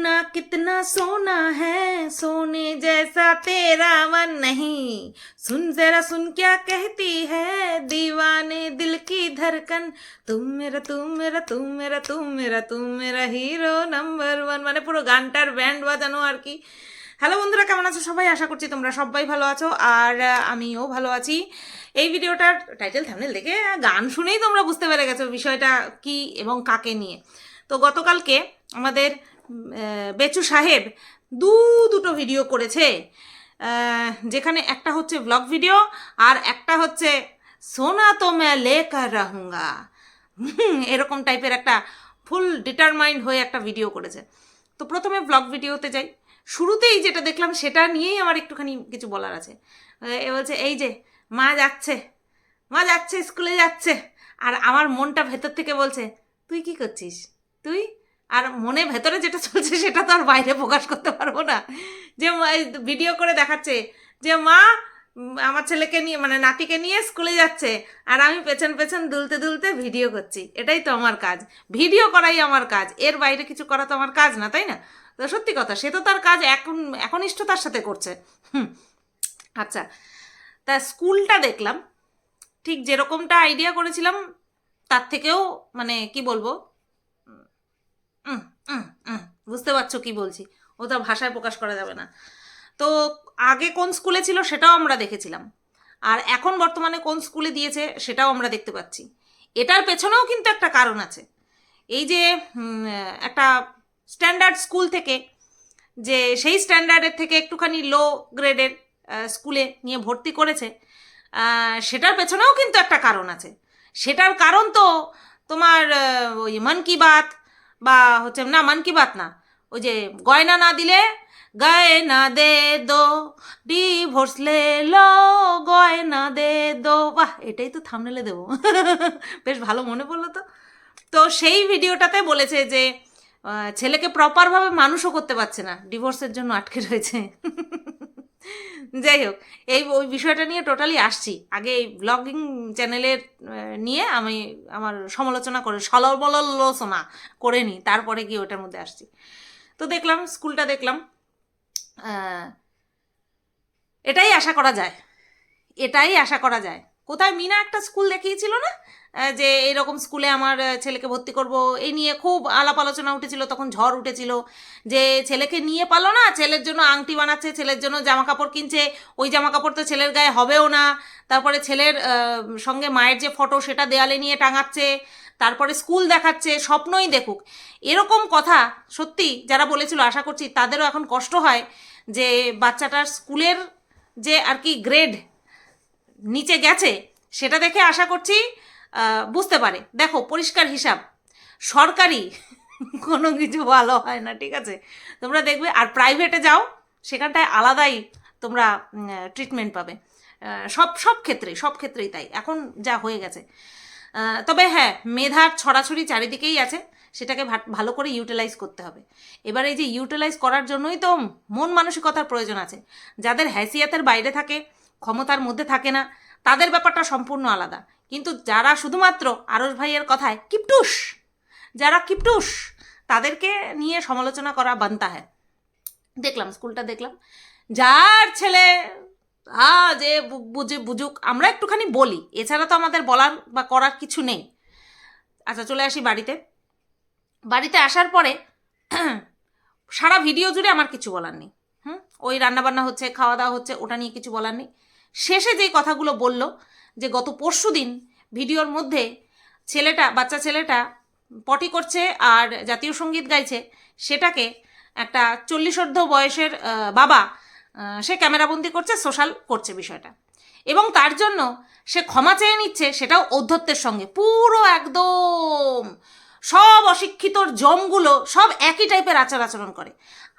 सोना कितना सोना है सोने जैसा तेरा मन नहीं सुन जरा सुन क्या कहती है दीवाने दिल की धड़कन तुम मेरा तुम मेरा तुम मेरा तुम मेरा तुम मेरा হিরো নাম্বার ওয়ান মানে পুরো গানটার ব্যান্ড বাজানো আর কি হ্যালো বন্ধুরা কেমন আছো সবাই আশা করছি তোমরা সবাই ভালো আছো আর আহ, আমিও ভালো আছি এই ভিডিওটার টাইটেল থামনেল দেখে আহ, গান শুনেই তোমরা বুঝতে পেরে গেছো বিষয়টা কি এবং কাকে নিয়ে তো গতকালকে আমাদের উম, আহ, বেচু সাহেব দু দুটো ভিডিও করেছে। যেখানে একটা হচ্ছে ব্লগ ভিডিও আর একটা হচ্ছে সোনা তো ম্যা লেকার রাহুঙ্গা। এরকম টাইপের একটা ফুল ডিটারমাইন্ড হয়ে একটা ভিডিও করেছে। তো প্রথমে ব্লগ ভিডিওতে যাই। শুরুতেই যেটা দেখলাম সেটা নিয়েই আমার একটুখানি কিছু বলার আছে। এ বলছে, এই যে, মা যাচ্ছে মা যাচ্ছে, স্কুলে যাচ্ছে। আর আমার মনটা ভেতর থেকে বলছে, তুই কি করছিস? তুই আর মনে ভেতরে যেটা চলছে সেটা তো আর বাইরে প্রকাশ করতে পারব না। যে ভিডিও করে দেখাচ্ছে যে মা আমার ছেলেকে নিয়ে মানে নাতিকে নিয়ে স্কুলে যাচ্ছে আর আমি পেছন পেছন দুলতে দুলতে ভিডিও করছি। এটাই তো আমার কাজ। ভিডিও করাই আমার কাজ। এর বাইরে কিছু করা তো আমার কাজ না, তাই না? তো সত্যি কথা, সে তো তার কাজ এখন, একনিষ্ঠতার সাথে করছে। হুম। আচ্ছা তা স্কুলটা দেখলাম। ঠিক যেরকমটা আইডিয়া করেছিলাম, তার থেকেও মানে কি বলব বুঝতে পারছ কি বলছি। ও ওটা ভাষায় প্রকাশ করা যাবে না। তো আগে কোন স্কুলে ছিল সেটাও আমরা দেখেছিলাম। আর এখন বর্তমানে কোন স্কুলে দিয়েছে সেটাও আমরা দেখতে পাচ্ছি। এটার পেছনেও কিন্তু একটা কারণ আছে। এই যে একটা স্ট্যান্ডার্ড স্কুল থেকে যে সেই স্ট্যান্ডার্ডের থেকে একটুখানি লো গ্রেডের স্কুলে নিয়ে ভর্তি করেছে সেটার পেছনেও কিন্তু একটা কারণ আছে। সেটার কারণ তো তোমার ওই মন কি বাত বা হচ্ছে না, মান কি বাত না। ওই যে গয়না না দিলে গয়না দে দো ডিভোর্স লে লো, গয়না দে দো। বাহ, এটাই তো থামনেলে দেবো। বেশ ভালো মনে পড়ল তো। তো সেই ভিডিওটাতে বলেছে যে ছেলেকে প্রপারভাবে মানুষও করতে পারছে না। ডিভোর্সের জন্য আটকে রয়েছে। যাই হোক, এই ওই বিষয়টা নিয়ে টোটালি আসছি। আগে এই ব্লগিং চ্যানেলের নিয়ে আমি আমার সমালোচনা করে সলবলোচনা করে নিই তারপরে গিয়ে ওটার মধ্যে আসছি। তো দেখলাম, স্কুলটা দেখলাম এটাই আশা করা যায়। এটাই আশা করা যায়। কোথায় মিনা একটা স্কুল দেখিয়েছিল না? যে এরকম স্কুলে আমার ছেলেকে ভর্তি করব এই নিয়ে খুব আলাপ আলোচনা উঠেছিল, তখন ঝড় উঠেছিল। যে ছেলেকে নিয়ে পারল না, ছেলের জন্য আংটি বানাচ্ছে, ছেলের জন্য জামা কাপড় কিনছে, ওই জামা কাপড় তো ছেলের গায়ে হবেও না। তারপরে ছেলের সঙ্গে মায়ের যে ফটো, সেটা দেয়ালে নিয়ে টাঙাচ্ছে, তারপরে স্কুল দেখাচ্ছে, স্বপ্নই দেখুক। এরকম কথা সত্যি যারা বলেছিল, আশা করছি তাদেরও এখন কষ্ট হয় যে বাচ্চাটার স্কুলের যে আর কি গ্রেড নিচে গেছে, সেটা দেখে আশা করছি বুঝতে পারে। দেখো, পরিষ্কার হিসাব। সরকারি কোনো কিছু ভালো হয় না, ঠিক আছে? তোমরা দেখবে, আর প্রাইভেটে যাও, সেখানটায় আলাদাই তোমরা ট্রিটমেন্ট পাবে। সব সব ক্ষেত্রে সব ক্ষেত্রেই তাই। এখন যা হয়ে গেছে। তবে হ্যাঁ মেধার ছড়াছড়ি চারিদিকেই আছে, সেটাকে ভালো করে ইউটিলাইজ করতে হবে। এবার এই যে ইউটিলাইজ করার জন্যই তো মন মানসিকতার প্রয়োজন আছে। যাদের হ্যাসিয়াতের বাইরে থাকে ক্ষমতার মধ্যে থাকে না। তাদের ব্যাপারটা সম্পূর্ণ আলাদা। কিন্তু যারা শুধুমাত্র আরস ভাইয়ের কথায় কিপটুস, যারা কিপটুস, তাদেরকে নিয়ে সমালোচনা করা বানতা হয় দেখলাম, স্কুলটা দেখলাম। যার ছেলে আ যে বুঝে বুঝুক, আমরা একটুখানি বলি। এছাড়া তো আমাদের বলার বা করার কিছু নেই। আচ্ছা চলে আসি বাড়িতে। বাড়িতে আসার পরে সারা ভিডিও জুড়ে আমার কিছু বলার নেই। হুম? ওই রান্নাবান্না হচ্ছে, খাওয়া দাওয়া হচ্ছে, ওটা নিয়ে কিছু বলার নেই। শেষে যেই কথাগুলো বলল যে গত পরশু দিন ভিডিওর মধ্যে ছেলেটা, বাচ্চা ছেলেটা পটি করছে আর জাতীয় সংগীত গাইছে, সেটাকে একটা চল্লিশোর্ধ বয়সের বাবা সে ক্যামেরাবন্দি করছে, সোশ্যাল করছে বিষয়টা। এবং তার জন্য সে ক্ষমা চেয়ে নিচ্ছে, সেটাও ঔদ্ধত্যের সঙ্গে। পুরো একদম সব অশিক্ষিতর জমগুলো সব একই টাইপের আচার আচরণ করে।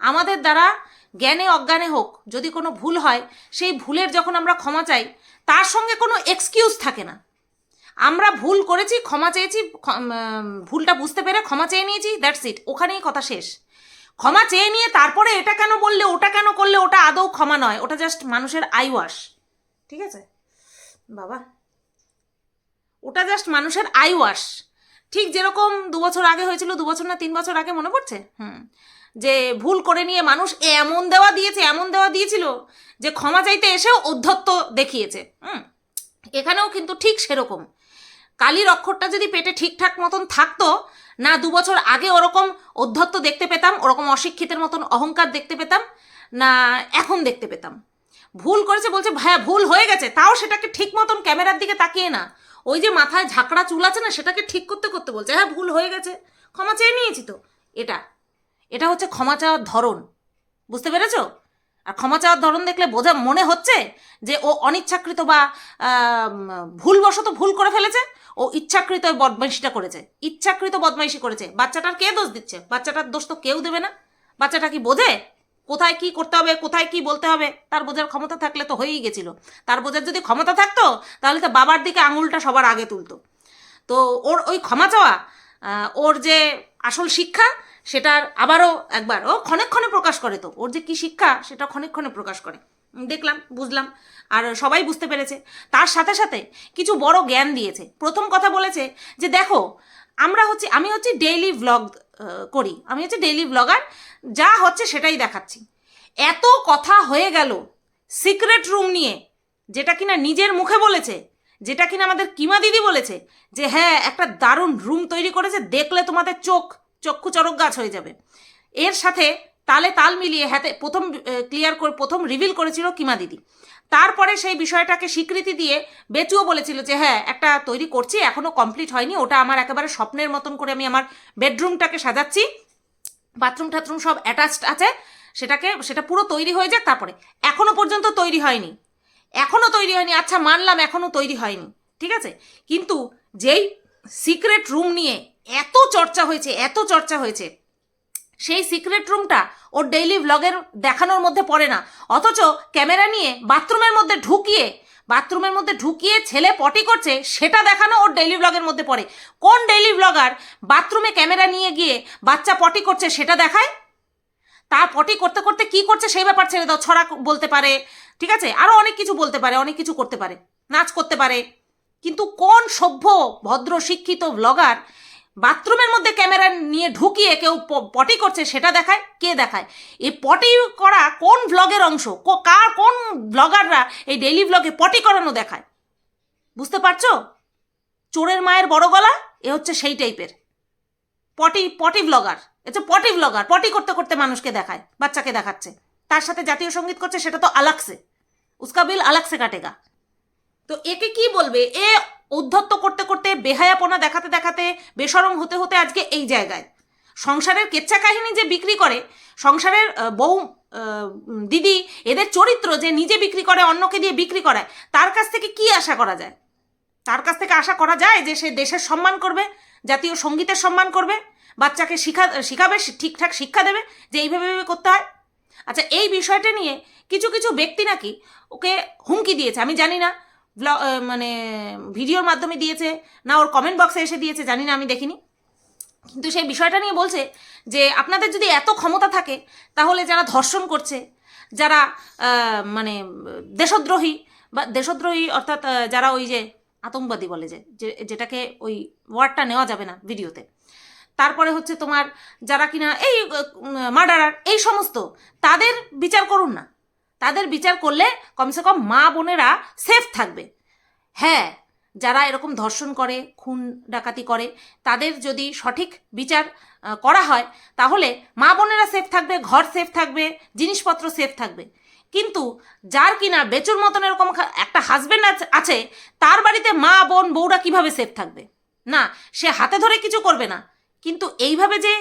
আমাদের দ্বারা জ্ঞানে, অজ্ঞানে হোক, যদি কোনো ভুল হয়, সেই ভুলের যখন আমরা ক্ষমা চাই, তার সঙ্গে কোনো এক্সকিউজ থাকে না। আমরা ভুল করেছি, ক্ষমা চেয়েছি ভুলটা বুঝতে পেরে ক্ষমা চেয়ে নিয়েছি দ্যাটস ইট ওখানেই কথা শেষ। ক্ষমা চেয়ে নিয়ে তারপরে এটা কেন বললে, ওটা কেন করলে, ওটা আদৌ ক্ষমা নয়, ওটা জাস্ট মানুষের আই ওয়াশ ঠিক আছে? বাবা। ওটা জাস্ট মানুষের আই ওয়াশ ঠিক যেরকম দু বছর আগে হয়েছিল, দু বছর না তিন বছর আগে মনে পড়ছে? হুম। যে ভুল করে নিয়ে মানুষ এমন দেওয়া দিয়েছে, এমন দেওয়া দিয়েছিল যে ক্ষমা চাইতে এসেও অধ্যত্ত দেখিয়েছে। হুম, এখানেও কিন্তু ঠিক সেরকম। কালির অক্ষরটা যদি পেটে ঠিকঠাক মতন থাকতো, না দু বছর আগে ওরকম অধ্যত্ত দেখতে পেতাম, ওরকম অশিক্ষিতের মতন অহংকার দেখতে পেতাম, না এখন দেখতে পেতাম। ভুল করেছে বলছে, ভাইয়া, ভুল হয়ে গেছে, তাও সেটাকে ঠিক মতন ক্যামেরার দিকে তাকিয়ে না। ওই যে মাথায় ঝাঁকড়া চুল আছে না, সেটাকে ঠিক করতে করতে বলছে হ্যাঁ ভুল হয়ে গেছে, ক্ষমা চেয়ে নিয়েছি তো। এটা এটা হচ্ছে ক্ষমা চাওয়ার ধরন। বুঝতে পেরেছ? আর ক্ষমা চাওয়ার ধরন দেখলে বোঝা মনে হচ্ছে যে ও অনিচ্ছাকৃত বা ভুলবশত ভুল করে ফেলেছে, ও ইচ্ছাকৃত বদমাইশিটা করেছে। ইচ্ছাকৃত বদমাইশি করেছে। বাচ্চাটার কে দোষ দিচ্ছে? বাচ্চাটার দোষ তো কেউ দেবে না। বাচ্চাটা কি বোঝে? কোথায় কি করতে হবে, কোথায় কি বলতে হবে, তার বোঝার ক্ষমতা থাকলে তো হয়েই গেছিল। তার বোঝার যদি ক্ষমতা থাকতো, তাহলে তো বাবার দিকে আঙুলটা সবার আগে তুলতো। তো ওর ওই ক্ষমা চাওয়া ওর যে আসল শিক্ষা সেটার আবারও একবার, ও ক্ষণে প্রকাশ করে তো। ওর যে কি শিক্ষা, সেটা ক্ষণে ক্ষণে প্রকাশ করে। দেখলাম, বুঝলাম, আর সবাই বুঝতে পেরেছে। তার সাথে সাথে কিছু বড় জ্ঞান দিয়েছে। প্রথম কথা বলেছে যে, দেখো, আমরা হচ্ছে, আমি হচ্ছে ডেইলি ভ্লগ করি। আমি হচ্ছে ডেইলি ব্লগার যা হচ্ছে সেটাই দেখাচ্ছি। এত কথা হয়ে গেল সিক্রেট রুম নিয়ে, যেটা কিনা নিজের মুখে বলেছে, যেটা কিনা আমাদের কিমা দিদি বলেছে, যে হ্যাঁ একটা দারুণ রুম তৈরি করেছে, দেখলে তোমাদের চোখ চক্ষু চরক গাছ হয়ে যাবে। এর সাথে তালে তাল মিলিয়ে হাতে প্রথম ক্লিয়ার করে প্রথম রিভিল করেছিল কিমা দিদি। তারপরে সেই বিষয়টাকে স্বীকৃতি দিয়ে বেচুও বলেছিল যে হ্যাঁ একটা তৈরি করছি এখনও কমপ্লিট হয়নি। ওটা আমার একেবারে স্বপ্নের মতন করে আমি আমার বেডরুমটাকে সাজাচ্ছি। বাথরুম টাথরুম সব অ্যাটাচড আছে। সেটাকে, সেটা পুরো তৈরি হয়ে যাক তারপরে। এখনও পর্যন্ত তৈরি হয়নি। এখনও তৈরি হয়নি। আচ্ছা মানলাম এখনও তৈরি হয়নি। ঠিক আছে? কিন্তু যেই সিক্রেট রুম নিয়ে এত চর্চা হয়েছে, এত চর্চা হয়েছে। সেই সিক্রেট রুমটা ওর ডেইলি ভ্লগের দেখানোর মধ্যে পড়ে না। অথচ ক্যামেরা নিয়ে বাথরুমের মধ্যে ঢুকিয়ে, বাথরুমের মধ্যে ঢুকিয়ে ছেলে পটি করছে, সেটা দেখানো ওর ডেইলি ভ্লগের মধ্যে পড়ে। কোন ডেইলি ভ্লগার বাথরুমে ক্যামেরা নিয়ে গিয়ে বাচ্চা পটি করছে, সেটা দেখায়? তার পটি করতে করতে কি করছে, সেই ব্যাপার ছেড়ে দাও, ছড়া বলতে পারে। ঠিক আছে? আরও অনেক কিছু বলতে পারে, অনেক কিছু করতে পারে, নাচ করতে পারে। কিন্তু কোন সভ্য, ভদ্র, শিক্ষিত ব্লগার বাথরুমের মধ্যে ক্যামেরা নিয়ে ঢুকিয়ে কেউ পটি করছে, সেটা দেখায়, কে দেখায়? এই পটি করা কোন ব্লগের অংশ? কার কোন ব্লগাররা এই ডেইলি ব্লগে পটি করানো দেখায়? বুঝতে পারছ? চোরের মায়ের বড় গলা, এ হচ্ছে সেই টাইপের পটি পটি ব্লগার হচ্ছে পটি ব্লগার পটি করতে করতে মানুষকে দেখায়, বাচ্চাকে দেখাচ্ছে। তার সাথে জাতীয় সংগীত করছে, সেটা তো আলাকসে। উসকা বিল আলাকসে কাটেগা। তো একে কি বলবে? এ উদ্ধত্ত করতে করতে, বেহায়াপনা দেখাতে দেখাতে, বেসরম হতে হতে আজকে এই জায়গায়। সংসারের কেচ্ছা কাহিনী যে বিক্রি করে, সংসারের বউ দিদি, এদের চরিত্র যে নিজে বিক্রি করে, অন্যকে দিয়ে বিক্রি করায়, তার কাছ থেকে কি আশা করা যায়? তার কাছ থেকে আশা করা যায় যে সে দেশের সম্মান করবে, জাতীয় সঙ্গীতের সম্মান করবে, বাচ্চাকে শিখা, শিখাবে ঠিকঠাক শিক্ষা দেবে, যে এইভাবে করতে হয়? আচ্ছা এই বিষয়টা নিয়ে কিছু কিছু ব্যক্তি নাকি ওকে হুমকি দিয়েছে, আমি জানি না। ব্লগ মানে ভিডিওর মাধ্যমে দিয়েছে। না, ওর কমেন্ট বক্সে এসে দিয়েছে, জানি না, আমি দেখিনি। কিন্তু সেই বিষয়টা নিয়ে বলছে যে, আপনাদের যদি এত ক্ষমতা থাকে, তাহলে যারা ধর্ষণ করছে, যারা মানে দেশদ্রোহী, বা দেশদ্রোহী অর্থাৎ যারা ওই যে আতঙ্কবাদী বলে যে যেটাকে ওই ওয়ার্ডটা নেওয়া যাবে না ভিডিওতে। তারপরে হচ্ছে তোমার, যারা কিনা এই মার্ডারার এই সমস্ত, তাদের বিচার করুন না। তাদের বিচার করলে কমসে কম মা বোনেরা সেফ থাকবে। হ্যাঁ যারা এরকম ধর্ষণ করে, খুন ডাকাতি করে, তাদের যদি সঠিক বিচার করা হয়, তাহলে মা বোনেরা সেফ থাকবে, ঘর সেফ থাকবে, জিনিসপত্র সেফ থাকবে। কিন্তু যার কিনা বেচুর মতন এরকম একটা হাজবেন্ড আছে তার বাড়িতে মা, বোন, বউরা কীভাবে সেফ থাকবে? না, সে হাতে ধরে কিছু করবে না। কিন্তু এইভাবে যে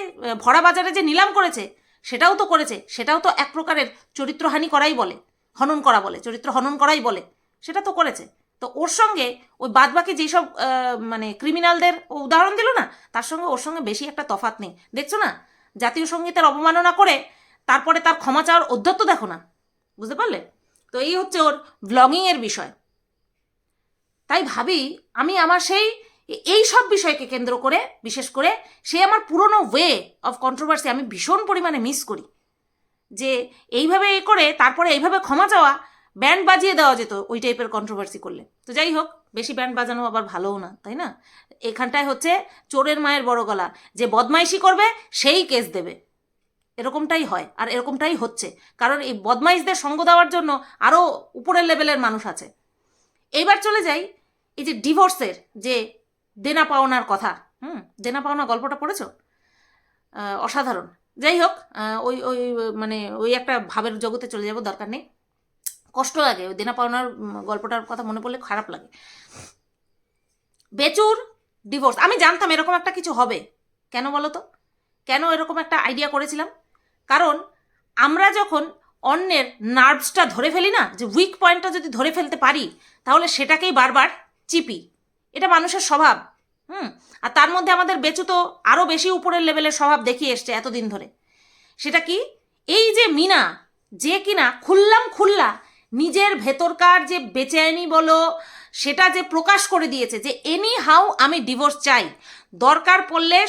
ভরা বাজারে যে নিলাম করেছে সেটাও তো করেছে, সেটাও তো এক প্রকারের চরিত্রহানি করাই বলে, হনন করা বলে, চরিত্র হনন করাই বলে, সেটা তো করেছে। তো ওর সঙ্গে ওই বাদবাকি যেসব মানে ক্রিমিনালদের ও উদাহরণ দিল না, তার সঙ্গে ওর সঙ্গে বেশি একটা তফাৎ নেই। দেখছ না? জাতীয় সঙ্গীতের অবমাননা করে তারপরে তার ক্ষমা চাওয়ার অধ্যত্ত দেখো না। বুঝতে পারলে? তো এই হচ্ছে ওর ব্লগিংয়ের বিষয়। তাই ভাবি, আমি আমার সেই এই সব বিষয়কে কেন্দ্র করে, বিশেষ করে সে আমার পুরনো ওয়ে অফ কন্ট্রোভার্সি আমি ভীষণ পরিমাণে মিস করি। যে এইভাবে এ করে, তারপরে এইভাবে ক্ষমা চাওয়া ব্যান্ড বাজিয়ে দেওয়া যেত ওই টাইপের কন্ট্রোভার্সি করলে। তো যাই হোক, বেশি ব্যান্ড বাজানো আবার ভালোও না, তাই না? এখানটায় হচ্ছে চোরের মায়ের বড় গলা, যে বদমাইশি করবে, সেই কেস দেবে। এরকমটাই হয়, আর এরকমটাই হচ্ছে। কারণ এই বদমাইশদের সঙ্গ দেওয়ার জন্য আরও উপরের লেভেলের মানুষ আছে। এইবার চলে যাই, এই যে ডিভোর্সের যে দেনা পাওনার কথা। হুম, দেনা পাওনা গল্পটা পড়েছ? অসাধারণ। যাই হোক ওই ওই মানে ওই একটা ভাবের জগতে চলে যাব, দরকার নেই। কষ্ট লাগে, ওই দেনা পাওনার গল্পটার কথা মনে পড়লে খারাপ লাগে। বেচুর ডিভোর্স আমি জানতাম এরকম একটা কিছু হবে। কেন বলো তো কেন এরকম একটা আইডিয়া করেছিলাম? কারণ আমরা যখন অন্যের নার্ভসটা ধরে ফেলি না, যে উইক পয়েন্টটা যদি ধরে ফেলতে পারি, তাহলে সেটাকেই বারবার চিপি। এটা মানুষের স্বভাব, হুম? আর তার মধ্যে আমাদের বেচু তো আরও বেশি উপরের লেভেলের স্বভাব দেখিয়ে এসছে এতদিন ধরে। সেটা কি? এই যে মিনা, যে কিনা খুললাম খুল্লা, নিজের ভেতরকার যে বেচেনি বলো, সেটা যে প্রকাশ করে দিয়েছে যে এনি হাউ আমি ডিভোর্স চাই। দরকার পড়লে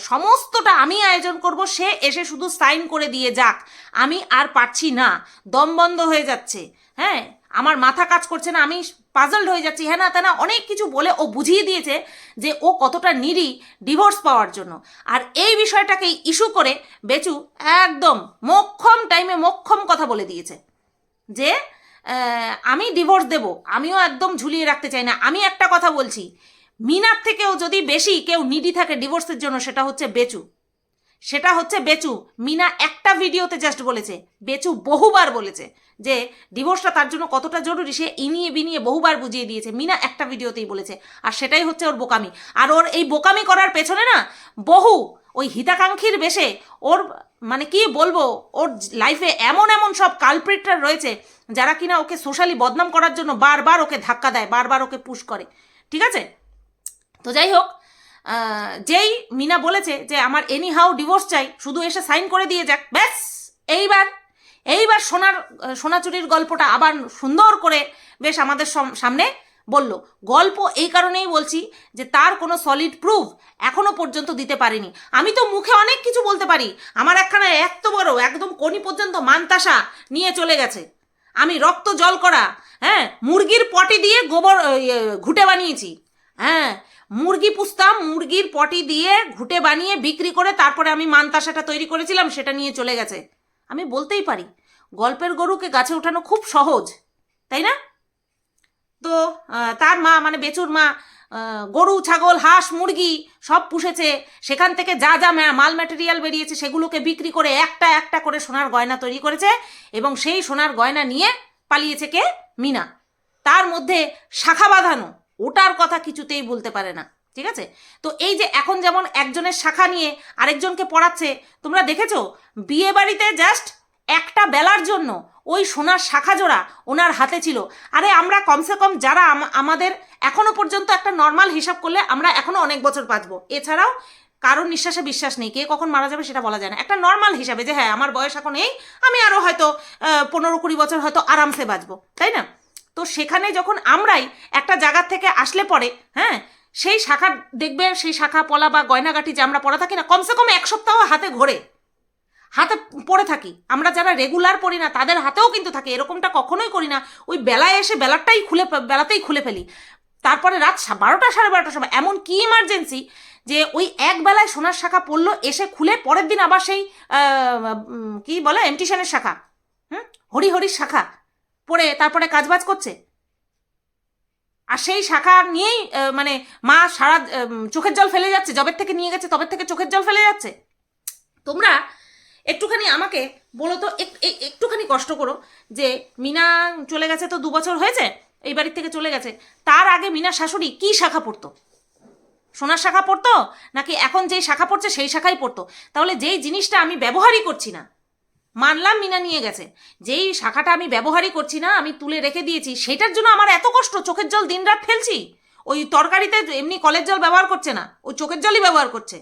সমস্তটা আমি আয়োজন করব, সে এসে শুধু সাইন করে দিয়ে যাক। আমি আর পারছি না, দম বন্ধ হয়ে যাচ্ছে। হ্যাঁ? আমার মাথা কাজ করছে না, আমি পাজলড হয়ে যাচ্ছি। হ্যাঁ না, তা না, অনেক কিছু বলে ও বুঝিয়ে দিয়েছে যে ও কতটা নিরি ডিভোর্স পাওয়ার জন্য। আর এই বিষয়টাকে ইস্যু করে বেচু একদম মক্ষম টাইমে মক্ষম কথা বলে দিয়েছে যে আমি ডিভোর্স দেব, আমিও একদম ঝুলিয়ে রাখতে চাই না। আমি একটা কথা বলছি, মিনার থেকেও যদি বেশি কেউ নিডি থাকে ডিভোর্সের জন্য, সেটা হচ্ছে বেচু। সেটা হচ্ছে বেচু। মিনা একটা ভিডিওতে জাস্ট বলেছে, বেচু বহুবার বলেছে যে ডিভোর্সটা তার জন্য কতটা জরুরি, সে ইনিয়ে বিনিয়ে বহুবার বুঝিয়ে দিয়েছে। মিনা একটা ভিডিওতেই বলেছে। আর সেটাই হচ্ছে ওর বোকামি। আর ওর এই বোকামি করার পেছনে না বহু ওই হিতাকাঙ্ক্ষীর বেশে ওর মানে কি বলব, ওর লাইফে এমন এমন সব কালপ্রিটরা রয়েছে যারা কিনা ওকে সোশ্যালি বদনাম করার জন্য বারবার ওকে ধাক্কা দেয়, বারবার ওকে পুশ করে। ঠিক আছে? তো যাই হোক যেই মিনা বলেছে যে আমার এনি হাউ ডিভোর্স চাই, শুধু এসে সাইন করে দিয়ে যাক, ব্যাস, এইবার এইবার সোনার সোনাচুরির গল্পটা আবার সুন্দর করে বেশ আমাদের সামনে বলল। গল্প এই কারণেই বলছি যে তার কোনো সলিড প্রুফ এখনও পর্যন্ত দিতে পারেনি। আমি তো মুখে অনেক কিছু বলতে পারি। আমার একখানা এত বড়, একদম কোনি পর্যন্ত মানতাসা নিয়ে চলে গেছে। আমি রক্ত জল করা হ্যাঁ মুরগির পটি দিয়ে গোবর ঘুটে বানিয়েছি। হ্যাঁ মুরগি পুষতাম মুরগির পটি দিয়ে ঘুটে বানিয়ে বিক্রি করে তারপরে আমি মানতাসাটা তৈরি করেছিলাম, সেটা নিয়ে চলে গেছে। আমি বলতেই পারি, গল্পের গরুকে গাছে ওঠানো খুব সহজ, তাই না? তো তার মা মানে বেচুর মা গরু, ছাগল, হাঁস, মুরগি সব পুষেছে, সেখান থেকে যা যা মাল ম্যাটেরিয়াল বেরিয়েছে, সেগুলোকে বিক্রি করে একটা একটা করে সোনার গয়না তৈরি করেছে এবং সেই সোনার গয়না নিয়ে পালিয়েছে কে? মিনা। তার মধ্যে শাখা বাঁধানো ওটার কথা কিছুতেই বলতে পারে না, ঠিক আছে? তো এই যে এখন যেমন একজনের শাখা নিয়ে আরেকজনকে পড়াচ্ছে, তোমরা দেখেছ? বিয়ে বাড়িতে জাস্ট একটা বেলার জন্য ওই সোনার শাখা জোড়া ওনার হাতে ছিল। আরে আমরা কমসে কম যারা আমাদের এখনও পর্যন্ত একটা নর্মাল হিসাব করলে আমরা এখনও অনেক বছর বাঁচবো। এছাড়াও কারোর নিঃশ্বাসে বিশ্বাস নেই, কে কখন মারা যাবে সেটা বলা যায় না। একটা নর্মাল হিসাবে যে হ্যাঁ আমার বয়স এখন এই, আমি আরও হয়তো পনেরো কুড়ি বছর হয়তো আরামসে বাঁচবো, তাই না? তো সেখানে যখন আমরাই একটা জায়গার থেকে আসলে পরে হ্যাঁ সেই শাখা দেখবে, সেই শাখা, পলা বা গয়নাগাটি যে আমরা পরে থাকি না, কমসে কম এক সপ্তাহ হাতে ঘোরে। হাতে পরে থাকি। আমরা যারা রেগুলার পড়ি না, তাদের হাতেও কিন্তু থাকে। এরকমটা কখনোই করি না। ওই বেলায় এসে বেলাটাই খুলে বেলাতেই খুলে ফেলি। তারপরে রাত বারোটা, সাড়ে বারোটার সময়, এমন কি ইমার্জেন্সি যে ওই এক বেলায় সোনার শাখা পড়ল, এসে খুলে পরের দিন আবার সেই কি বলে এমটিশনের শাখা, হুম, হরি হরির শাখা। পড়ে তারপরে কাজবাজ করছে? আর সেই শাখা নিয়েই মানে মা সারা চোখের জল ফেলে যাচ্ছে জবের থেকে নিয়ে গেছে, তবের থেকে চোখের জল ফেলে যাচ্ছে। তোমরা একটুখানি আমাকে বলো তো একটুখানি কষ্ট করো যে মিনা চলে গেছে তো দু বছর হয়েছে, এই বাড়ির থেকে চলে গেছে, তার আগে মিনার শাশুড়ি কি শাখা পড়তো? সোনার শাখা পড়তো? নাকি এখন যেই শাখা পড়ছে, সেই শাখাই পড়তো? তাহলে যেই জিনিসটা আমি ব্যবহারই করছি না মানলাম মিনা নিয়ে গেছে। যেই শাখাটা আমি ব্যবহারই করছি না, আমি তুলে রেখে দিয়েছি, সেটার জন্য আমার এত কষ্ট, চোখের জল দিনরাত ফেলছি? ওই তরকারিতে এমনি কলের জল ব্যবহার করছে না ওই চোখের জলই ব্যবহার করছে।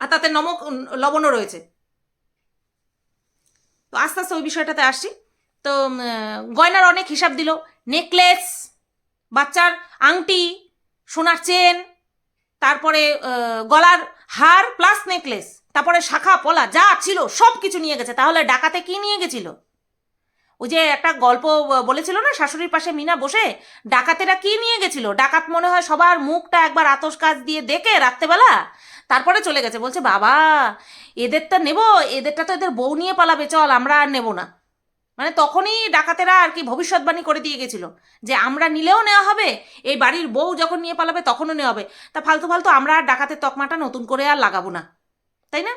আর তাতে নমক লবণও রয়েছে। তো আস্তে আস্তে ওই বিষয়টাতে আসছি। তো গয়নার অনেক হিসাব দিল। নেকলেস, বাচ্চার আংটি, সোনার চেন, তারপরে গলার হার, প্লাস নেকলেস। তারপরে শাখা, পলা, যা ছিল সব কিছু নিয়ে গেছে। তাহলে ডাকাতে কি নিয়ে গেছিল? ওই যে একটা গল্প বলেছিল না, শাশুড়ির পাশে মিনা বসে, ডাকাতেরা কি নিয়ে গেছিল? ডাকাত মনে হয় সবার মুখটা একবার আতস কাজ দিয়ে দেখে রাত্রেবেলা, তারপরে চলে গেছে। বলছে, বাবা এদেরটা নেব, এদেরটা তো এদের বউ নিয়ে পালাবে, চল, আমরা আর নেব না। মানে তখনই ডাকাতেরা আর কি ভবিষ্যৎবাণী করে দিয়ে গেছিল, যে আমরা নিলেও নেওয়া হবে, এই বাড়ির বউ যখন নিয়ে পালাবে তখনও নেওয়া হবে। তা ফালতু ফালতু আমরা আর ডাকাতের তকমাটা নতুন করে আর লাগাবো না। তাই না?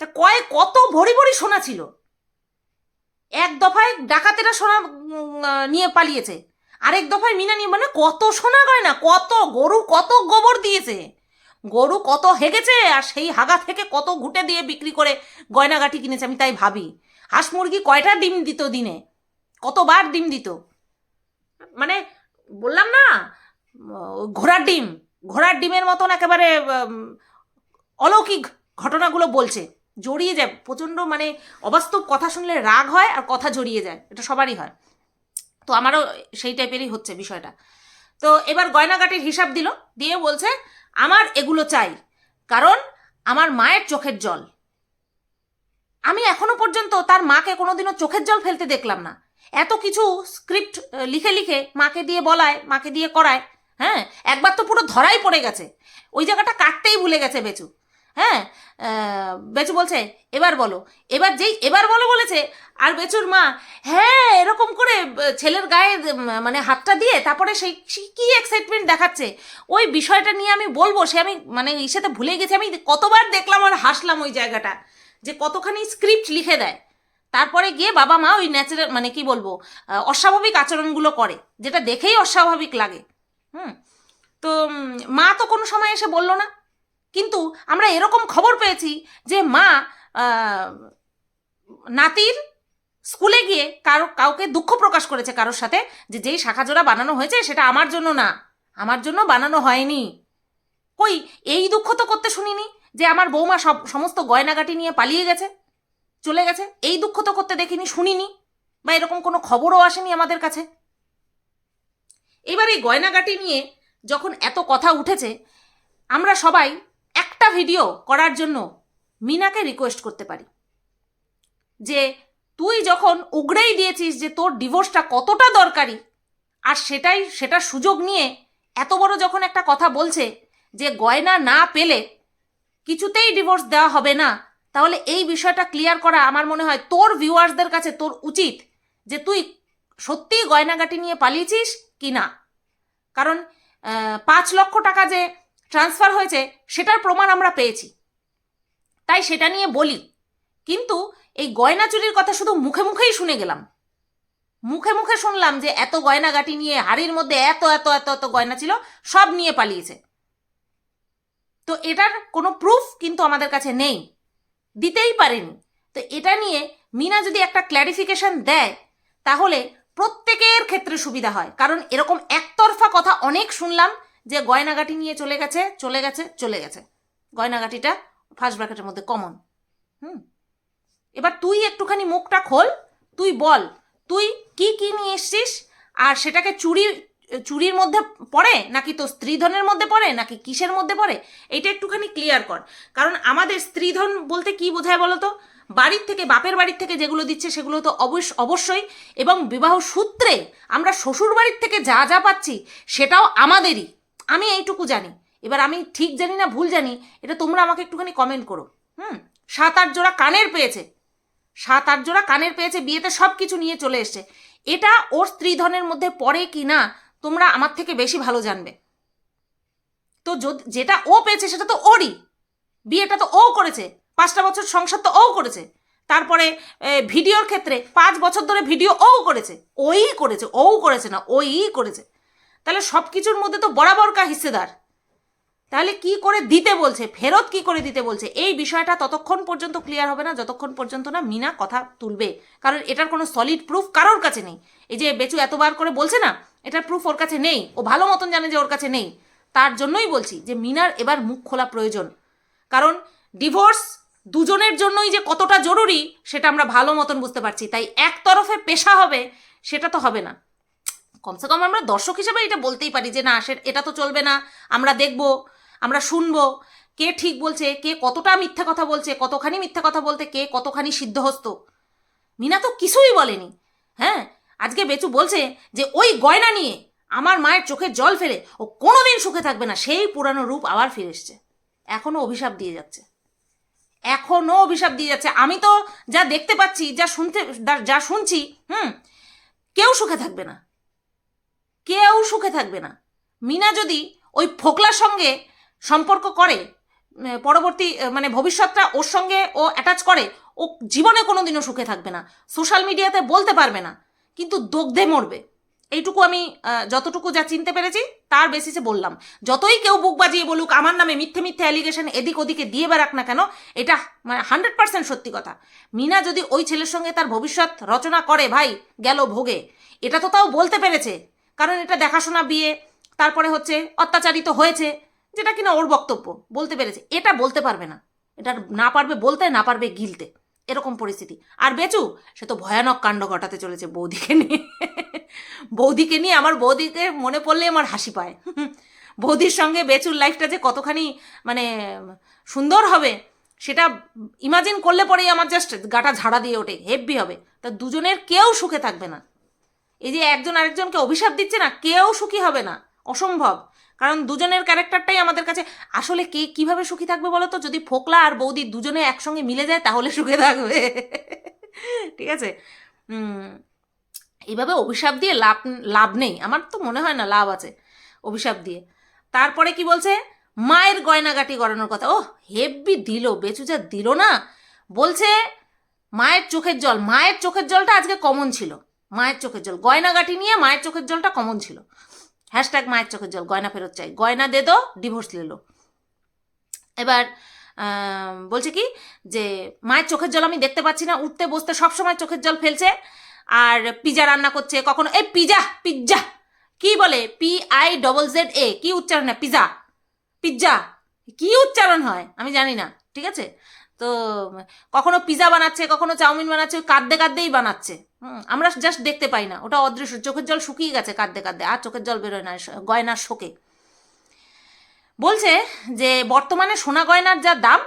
তা কয়ে, কত ভরি ভরি সোনা ছিল? এক দফায় ডাকাতেরা সোনা নিয়ে পালিয়েছে। আরেক দফায় মিনা নিয়ে মানে কত সোনা গয়না, কত গরু, কত গোবর দিয়েছে। গরু কত হেগেছে, আর সেই হাগা থেকে কত ঘুটে দিয়ে বিক্রি করে গয়নাগাটি কিনেছে, আমি তাই ভাবি। হাঁস মুরগি কয়টা ডিম দিত দিনে? কতবার ডিম দিত? মানে বললাম না, ঘোড়ার ডিম, ঘোড়ার ডিমের মতন একেবারে অলৌকিক ঘটনাগুলো বলছে। জড়িয়ে যায়, প্রচণ্ড মানে অবাস্তব কথা শুনলে রাগ হয় আর কথা জড়িয়ে যায়, এটা সবারই হয়। তো আমারও সেই টাইপেরই হচ্ছে বিষয়টা। তো এবার গয়নাগাটির হিসাব দিল, দিয়ে বলছে, আমার এগুলো চাই, কারণ আমার মায়ের চোখের জল। আমি এখনও পর্যন্ত তার মাকে কোনোদিনও চোখের জল ফেলতে দেখলাম না। এত কিছু স্ক্রিপ্ট লিখে লিখে মাকে দিয়ে বলায়, মাকে দিয়ে করায় হ্যাঁ? একবার তো পুরো ধরাই পড়ে গেছে। ওই জায়গাটা কাটতেই ভুলে গেছে বেচু। হ্যাঁ বেচু বলছে, এবার বলো। এবার যেই, এবার বলো বলেছে, আর বেচুর মা হ্যাঁ এরকম করে ছেলের গায়ে মানে হাতটা দিয়ে তারপরে সেই কী এক্সাইটমেন্ট দেখাচ্ছে? ওই বিষয়টা নিয়ে আমি বলব, সে আমি মানে ইসেতে ভুলে গেছি, আমি কতবার দেখলাম আর হাসলাম ওই জায়গাটা, যে কতখানি স্ক্রিপ্ট লিখে দেয়। তারপরে গিয়ে বাবা মা ওই ন্যাচারাল মানে কি বলব অস্বাভাবিক আচরণগুলো করে, যেটা দেখেই অস্বাভাবিক লাগে। হুম, তো মা তো কোনো সময় এসে বলল না। কিন্তু আমরা এরকম খবর পেয়েছি যে মা নাতির স্কুলে গিয়ে কারও, কাউকে দুঃখ প্রকাশ করেছে কারোর সাথে যে যেই শাখা জোড়া বানানো হয়েছে সেটা আমার জন্য না। আমার জন্য বানানো হয়নি। কই, এই দুঃখ তো করতে শুনিনি যে আমার বৌমা সব, সমস্ত গয়নাগাটি নিয়ে পালিয়ে গেছে, চলে গেছে। এই দুঃখ তো করতে দেখিনি, শুনিনি। বা এরকম কোনো খবরও আসেনি আমাদের কাছে। এবার এই গয়নাগাটি নিয়ে যখন এত কথা উঠেছে, আমরা সবাই একটা ভিডিও করার জন্য মিনাকে রিকোয়েস্ট করতে পারি। যে তুই যখন উগড়েই দিয়েছিস যে তোর ডিভোর্সটা কতটা দরকারি, আর সেটাই সেটার সুযোগ নিয়ে এত বড় যখন একটা কথা বলছে যে গয়না না পেলে কিছুতেই ডিভোর্স দেওয়া হবে না, তাহলে এই বিষয়টা ক্লিয়ার করা আমার মনে হয় তোর ভিউয়ার্সদের কাছে তোর উচিত যে তুই সত্যিই গয়নাগাটি নিয়ে পালিয়েছিস কি না। কারণ পাঁচ লক্ষ টাকা যে ট্রান্সফার হয়েছে, সেটার প্রমাণ আমরা পেয়েছি। তাই সেটা নিয়ে বলি, কিন্তু এই গয়না চুরির কথা শুধু মুখে মুখেই শুনে গেলাম। মুখে মুখে শুনলাম যে এত গয়নাগাটি নিয়ে, হাড়ির মধ্যে এত এত এত এত গয়না ছিল, সব নিয়ে পালিয়েছে। তো এটার কোনো প্রুফ কিন্তু আমাদের কাছে নেই। দিতেই পারেনি। তো এটা নিয়ে মিনা যদি একটা ক্ল্যারিফিকেশন দেয়, তাহলে প্রত্যেকের ক্ষেত্রে সুবিধা হয়। কারণ এরকম একতরফা কথা অনেক শুনলাম যে গয়নাগাটি নিয়ে চলে গেছে চলে গেছে চলে গেছে। গয়নাগাটিটা ফার্স্ট ব্র্যাকেটের মধ্যে কমন হুম? এবার তুই একটুখানি মুখটা খোল, তুই বল, তুই কি কি নিয়ে এসছিস? আর সেটাকে চুরি, চুরির মধ্যে পড়ে? নাকি তো স্ত্রীধনের মধ্যে পড়ে? নাকি কিসের মধ্যে পড়ে? এটা একটুখানি ক্লিয়ার কর। কারণ আমাদের স্ত্রীধন বলতে কি বোঝায় বলো তো? বাড়ির থেকে, বাপের বাড়ির থেকে যেগুলো দিচ্ছে সেগুলো তো অবশ্য, অবশ্যই। এবং বিবাহ সূত্রে আমরা শ্বশুর বাড়ির থেকে যা যা পাচ্ছি সেটাও আমাদেরই। আমি এইটুকু জানি। এবার আমি ঠিক জানি না ভুল জানি, এটা তোমরা আমাকে একটুখানি কমেন্ট করো। হুম? সাত আট জোড়া কানের পেয়েছে। সাত আট জোড়া কানের পেয়েছে, বিয়েতে সব কিছু নিয়ে চলে এসছে। এটা ওর স্ত্রীধনের মধ্যে পড়ে কি না তোমরা আমার থেকে বেশি ভালো জানবে। তো যেটা ও পেয়েছে সেটা তো ওরই। বিয়েটা তো ও করেছে। পাঁচটা বছর সংসার তো ও করেছে। তারপরে ভিডিওর ক্ষেত্রে পাঁচ বছর ধরে ভিডিও ও করেছে। ওই করেছে, ও করেছে না, ওই করেছে। তাহলে সব কিছুর মধ্যে তো বরাবর কা হিস্সেদার তাহলে কি করে দিতে বলছে? ফেরত কি করে দিতে বলছে? এই বিষয়টা ততক্ষণ পর্যন্ত ক্লিয়ার হবে না, যতক্ষণ পর্যন্ত না মিনা কথা তুলবে। কারণ এটার কোনো সলিড প্রুফ কারোর কাছে নেই। এই যে বেচু এতবার করে বলছে না এটার প্রুফ ওর কাছে নেই। ও ভালো মতন জানে যে ওর কাছে নেই। তার জন্যই বলছি যে মিনার এবার মুখ খোলা প্রয়োজন। কারণ ডিভোর্স দুজনের জন্যই যে কতটা জরুরি, সেটা আমরা ভালো মতন বুঝতে পারছি। তাই এক তরফে পেশা হবে, সেটা তো হবে না। কমসে কম আমরা দর্শক হিসেবে এটা বলতেই পারি যে, না এটা তো চলবে না। আমরা দেখব, আমরা শুনব। কে ঠিক বলছে, কে কতটা মিথ্যা কথা বলছে, কতখানি মিথ্যা কথা বলতে, কে কতখানি সিদ্ধহস্ত? মিনা তো কিছুই বলেনি। হ্যাঁ? আজকে বেচু বলছে যে, ওই গয়না নিয়ে আমার মায়ের চোখে জল ফেলে, ও কোনোদিন সুখে থাকবে না। সেই পুরানো রূপ আবার ফিরে এসছে। এখনও অভিশাপ দিয়ে যাচ্ছে। এখনও অভিশাপ দিয়ে যাচ্ছে। আমি তো যা দেখতে পাচ্ছি, যা শুনতে যা শুনছি, হুম, কেউ সুখে থাকবে না। কেউ সুখে থাকবে না। মিনা যদি ওই ফোকলার সঙ্গে সম্পর্ক করে পরবর্তী মানে ভবিষ্যৎটা ওর সঙ্গে ও অ্যাটাচ করে, ও জীবনে কোনো দিনও সুখে থাকবে না। সোশ্যাল মিডিয়াতে বলতে পারবে না, কিন্তু দগ্ধে মরবে। এইটুকু আমি যতটুকু যা চিনতে পেরেছি, তার বেসিসে বললাম। যতই কেউ বুক বাজিয়ে বলুক, আমার নামে মিথ্যে মিথ্যে অ্যালিগেশন এদিক ওদিকে দিয়ে বেড়াক না কেন, এটা মানে হান্ড্রেড পার্সেন্ট সত্যি কথা। মিনা যদি ওই ছেলের সঙ্গে তার ভবিষ্যৎ রচনা করে, ভাই, গেল ভোগে। এটা তো তাও বলতে পেরেছে কারণ এটা দেখাশোনা, বিয়ে, তারপরে হচ্ছে অত্যাচারিত হয়েছে, যেটা কিনা ওর বক্তব্য, বলতে পেরেছে। এটা বলতে পারবে না। এটা না পারবে বলতে, না পারবে গিলতে। এরকম পরিস্থিতি। আর বেচু, সে তো ভয়ানক কাণ্ড ঘটাতে চলেছে বৌদিকে নিয়ে। বৌদিকে নিয়ে আমার বৌদিকে মনে পড়লে আমার হাসি পায়। বৌদির সঙ্গে বেচুর লাইফটা যে কতখানি মানে সুন্দর হবে, সেটা ইমাজিন করলে পরেই আমার জাস্ট গাটা ঝাড়া দিয়ে ওঠে হেভি হবে। তা দুজনের কেউ সুখে থাকবে না। এই যে একজন আরেকজনকে অভিশাপ দিচ্ছে না, কেউ সুখী হবে না। অসম্ভব। কারণ দুজনের ক্যারেক্টারটাই আমাদের কাছে, আসলে কে কীভাবে সুখী থাকবে বলো তো? যদি ফোকলা আর বৌদি দুজনে একসঙ্গে মিলে যায়, তাহলে সুখে থাকবে। ঠিক আছে? এইভাবে অভিশাপ দিয়ে লাভ লাভ নেই। আমার তো মনে হয় না লাভ আছে অভিশাপ দিয়ে। তারপরে কি বলছে? মায়ের গয়নাগাটি করানোর কথা। ও হেব্বি দিল, বেচু যা দিল না। বলছে, মায়ের চোখের জল, মায়ের চোখের জলটা আজকে কমন ছিল। মায়ের চোখের জল। গয়নাগাটি নিয়ে মায়ের চোখের জলটা কমন ছিল। হ্যাশট্যাগ মায়ের চোখের জল, গয়না ফেরত চাই। গয়না দে দো ডিভোর্স লেলো এবার বলছে কি যে, মায়ের চোখের জল আমি দেখতে পাচ্ছি না, উঠতে বসতে সবসময় চোখের জল ফেলছে, আর পিজা রান্না করছে কখনো। এই পিজা, পিজ্জা। কি বলে? P I double Z A কি উচ্চারণ হয় পিজা। পিজ্জা। কি উচ্চারণ হয়? আমি জানি না। ঠিক আছে? তো কখনো পিজা বানাচ্ছে কখনো চাউমিন বানাচ্ছে কাঁদতে কাঁদতেই বানাচ্ছে। হুম, আমরা জাস্ট দেখতে পাই না। ওটা অদৃশ্য। চোখের জল শুকিয়ে গেছে কাঁদতে কাঁদতে আর চোখের জল বেরোয় না গয়নার শোকে। বলছে যে বর্তমানে সোনা গয়নার যা দাম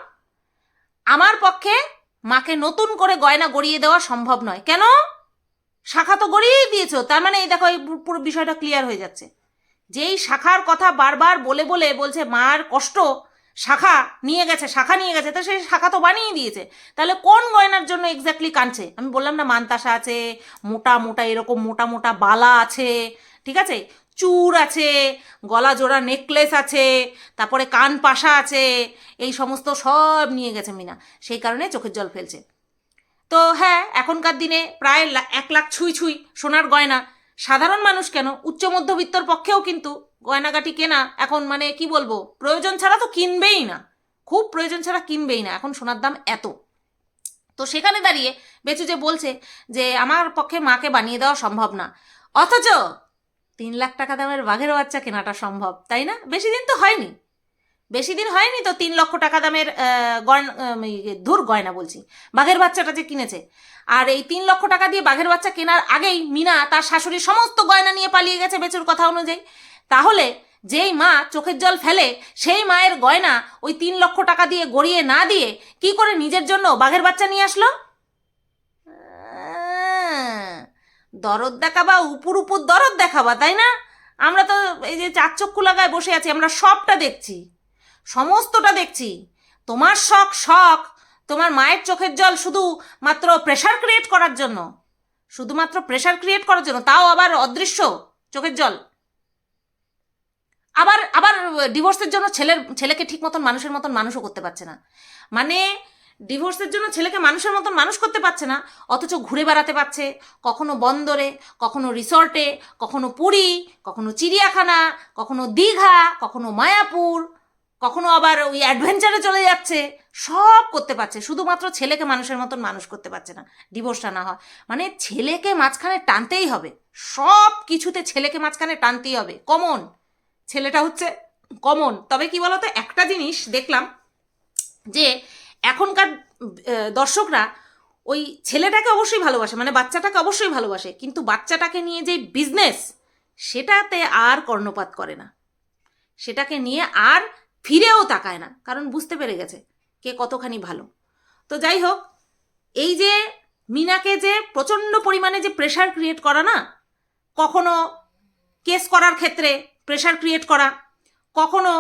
আমার পক্ষে মাকে নতুন করে গয়না গড়িয়ে দেওয়া সম্ভব নয়। কেন? শাখা তো গড়িয়েই দিয়েছ। তার মানে এই দেখো এই পুরো বিষয়টা ক্লিয়ার হয়ে যাচ্ছে। যেই শাখার কথা বারবার বলে বলে বলছে মার কষ্ট শাখা নিয়ে গেছে, শাখা নিয়ে গেছে, তো সেই শাখা তো বানিয়ে দিয়েছে। তাহলে কোন গয়নার জন্য এক্স্যাক্টলি কাঁদছে? আমি বললাম না, মানতাসা আছে, মোটা মোটা এরকম মোটা মোটা বালা আছে, ঠিক আছে? চূড় আছে, গলা জোড়া নেকলেস আছে, তারপরে কান পাশা আছে, এই সমস্ত সব নিয়ে গেছে মিনা। সেই কারণে চোখের জল ফেলছে। তো হ্যাঁ এখনকার দিনে প্রায় এক লাখ ছুঁই ছুঁই সোনার গয়না। সাধারণ মানুষ কেন? উচ্চ মধ্যবিত্তর পক্ষেও কিন্তু গয়নাগাটি কেনা এখন মানে কি বলব? প্রয়োজন ছাড়া তো কিনবেই না। খুব প্রয়োজন ছাড়া কিনবেই না। এখন সোনার দাম এত। তো সেখানে দাঁড়িয়ে বেচু যে বলছে যে, আমার পক্ষে মাকে বানিয়ে দেওয়া সম্ভব না। অথচ তিন লাখ টাকা দামের বাঘের বাচ্চা কেনাটা সম্ভব, তাই না? বেশি দিন তো হয়নি। বেশি দিন হয়নি তো তিন লক্ষ টাকা দামের গয়না ধুর গয়না বলছি, বাঘের বাচ্চাটা যে কিনেছে। আর এই তিন লক্ষ টাকা দিয়ে বাঘের বাচ্চা কেনার আগেই মিনা তার শাশুড়ির সমস্ত গয়না নিয়ে পালিয়ে গেছে বেচুর কথা অনুযায়ী। তাহলে যেই মা চোখের জল ফেলে, সেই মায়ের গয়না ওই তিন লক্ষ টাকা দিয়ে গড়িয়ে না দিয়ে কি করে নিজের জন্য বাঘের বাচ্চা নিয়ে আসলো? দরদ দেখাবা, উপর উপর দরদ দেখাবা, তাই না? আমরা তো এই যে চার চক্ষু লাগায় বসে আছি, আমরা সবটা দেখছি, সমস্তটা দেখছি। তোমার শখ শখ, তোমার মায়ের চোখের জল শুধু মাত্র প্রেশার ক্রিয়েট করার জন্য, শুধুমাত্র প্রেশার ক্রিয়েট করার জন্য, তাও আবার অদৃশ্য চোখের জল। আবার আবার ডিভোর্সের জন্য ছেলের, ছেলেকে ঠিক মতন মানুষের মতন মানুষও করতে পারছে না। মানে ডিভোর্সের জন্য ছেলেকে মানুষের মতন মানুষ করতে পারছে না, অথচ ঘুরে বেড়াতে পারছে, কখনো বন্দরে, কখনো রিসর্টে, কখনো পুরী, কখনো চিড়িয়াখানা, কখনো দীঘা, কখনো মায়াপুর, কখনো আবার ওই অ্যাডভেঞ্চারে চলে যাচ্ছে, সব করতে পারছে, শুধুমাত্র ছেলেকে মানুষের মতন মানুষ করতে পারছে না ডিভোর্সটা না হয়। মানে ছেলেকে মাঝখানে টানতেই হবে, সব কিছুতে ছেলেকে মাঝখানে টানতেই হবে কমন ছেলেটা হচ্ছে কমন। তবে কি বলতো, একটা জিনিস দেখলাম যে এখনকার দর্শকরা ওই ছেলেটাকে অবশ্যই ভালোবাসে মানে বাচ্চাটাকে অবশ্যই ভালোবাসে, কিন্তু বাচ্চাটাকে নিয়ে যে বিজনেস সেটাতে আর কর্ণপাত করে না। সেটাকে নিয়ে আর ফিরেও তাকায় না, কারণ বুঝতে পেরে গেছে কে কতখানি ভালো। তো যাই হোক, এই যে মিনাকে যে প্রচণ্ড পরিমাণে যে প্রেশার ক্রিয়েট করা না, কখনো কেস করার ক্ষেত্রে প্রেশার ক্রিয়েট করা। কখনো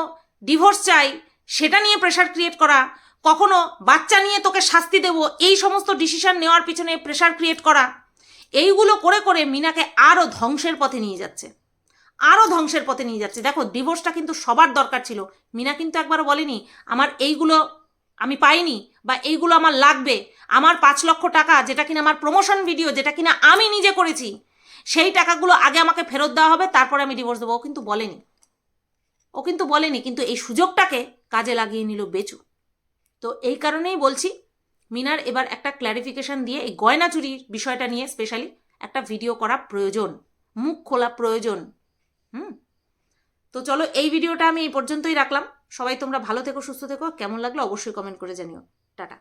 ডিভোর্স চাই, সেটা নিয়ে প্রেশার ক্রিয়েট করা। কখনো বাচ্চা নিয়ে তোকে শাস্তি দেব, এই সমস্ত ডিসিশন নেওয়ার পিছনে প্রেশার ক্রিয়েট করা। এইগুলো করে করে মিনাকে আরও ধ্বংসের পথে নিয়ে যাচ্ছে। আরও ধ্বংসের পথে নিয়ে যাচ্ছে। দেখো ডিভোর্সটা কিন্তু সবার দরকার ছিল। মিনা কিন্তু একবারও বলেনি, আমার এইগুলো আমি পাইনি বা এইগুলো আমার লাগবে। আমার পাঁচ লক্ষ টাকা, যেটা কিনা আমার প্রমোশন ভিডিও যেটা কিনা আমি নিজে করেছি সেই টাকাগুলো আগে আমাকে ফেরত দেওয়া হবে, তারপরে আমি ডিভোর্স দেবো। ও কিন্তু বলেনি। ও কিন্তু বলেনি, কিন্তু এই সুযোগটাকে কাজে লাগিয়ে নিল বেচু। তো এই কারণেই বলছি, মিনার এবার একটা ক্ল্যারিফিকেশন দিয়ে এই গয়না চুরির বিষয়টা নিয়ে স্পেশালি একটা ভিডিও করা প্রয়োজন, মুখ খোলা প্রয়োজন। হুম? তো চলো এই ভিডিওটা আমি এই পর্যন্তই রাখলাম। সবাই তোমরা ভালো থেকো, সুস্থ থেকো। কেমন লাগল অবশ্যই কমেন্ট করে জানিও। টাটা।